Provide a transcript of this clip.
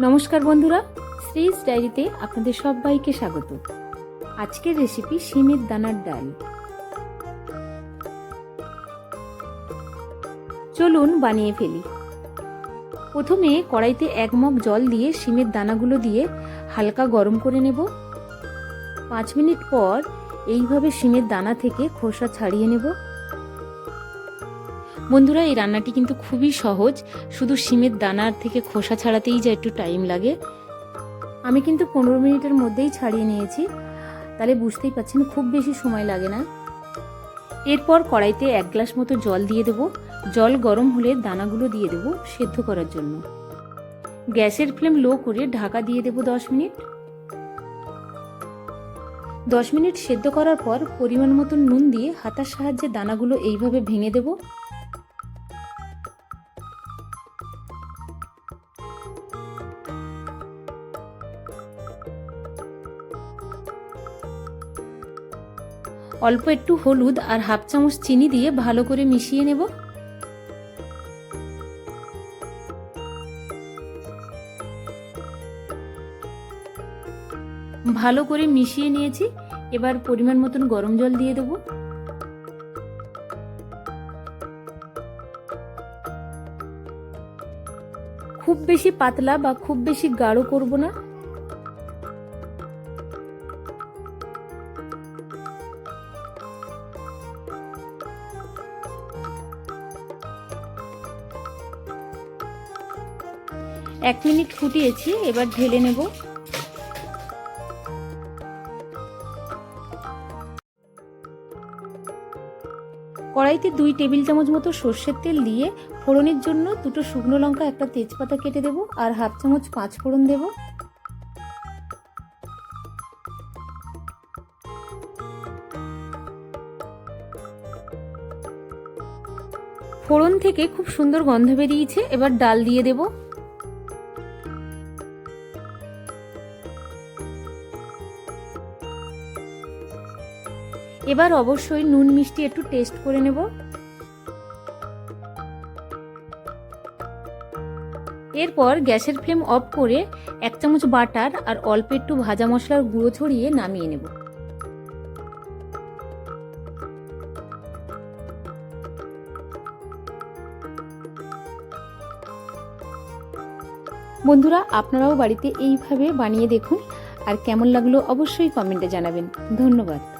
নমস্কার বন্ধুরা শ্রীজ ডায়েরিতে আপনাদের সবাইকে স্বাগত। আজকের রেসিপি শিমের দানার ডাল। চলুন বানিয়ে ফেলি। প্রথমে কড়াইতে এক মগ জল দিয়ে শিমের দানাগুলো দিয়ে হালকা গরম করে নেব। পাঁচ মিনিট পর এইভাবে শিমের দানা থেকে খোসা ছাড়িয়ে নেব। বন্ধুরা, এই রান্নাটি কিন্তু খুবই সহজ। শুধু শিমের দানার থেকে খোসা ছাড়াতেই যা একটু টাইম লাগে। আমি কিন্তু পনেরো মিনিটের মধ্যেই ছাড়িয়ে নিয়েছি। তাহলে বুঝতেই পাচ্ছেন, খুব বেশি সময় লাগে না। এরপর কড়াইতে এক গ্লাস মতো জল দিয়ে দেবো। জল গরম হলে দানাগুলো দিয়ে দেবো সেদ্ধ করার জন্য। গ্যাসের ফ্লেম লো করে ঢাকা দিয়ে দেবো দশ মিনিট। দশ মিনিট সেদ্ধ করার পর পরিমাণ মতো নুন দিয়ে হাতার সাহায্যে দানাগুলো এইভাবে ভেঙে দেবো। অল্প একটু হলুদ আর হাফ চামচ চিনি দিয়ে ভালো করে মিশিয়ে নেব। ভালো করে মিশিয়ে নিয়েছি। এবার পরিমাণ মতন গরম জল দিয়ে দেবো। খুব বেশি পাতলা বা খুব বেশি গাঢ় করব না। এক মিনিট ফুটিয়েছি, এবার ঢেলে নেব। কড়াইতে দুই টেবিল চামচ মতো সর্ষের তেল দিয়ে ফোড়নের জন্য দুটো শুকনো লঙ্কা, একটা তেজপাতা কেটে দেবো আর হাফ চামচ পাঁচ ফোড়ন দেব। ফোড়ন থেকে খুব সুন্দর গন্ধ বেরিয়েছে, এবার ডাল দিয়ে দেবো। এবার অবশ্যই নুন মিষ্টি একটু টেস্ট করে নেব। এরপর গ্যাসের ফ্লেম অফ করে এক চামচ বাটার আর অল্প একটু ভাজা মশলার গুঁড়ো ছড়িয়ে নামিয়ে নেব। বন্ধুরা, আপনারাও বাড়িতে এইভাবে বানিয়ে দেখুন। আর কেমন লাগল অবশ্যই কমেন্টে জানাবেন। ধন্যবাদ।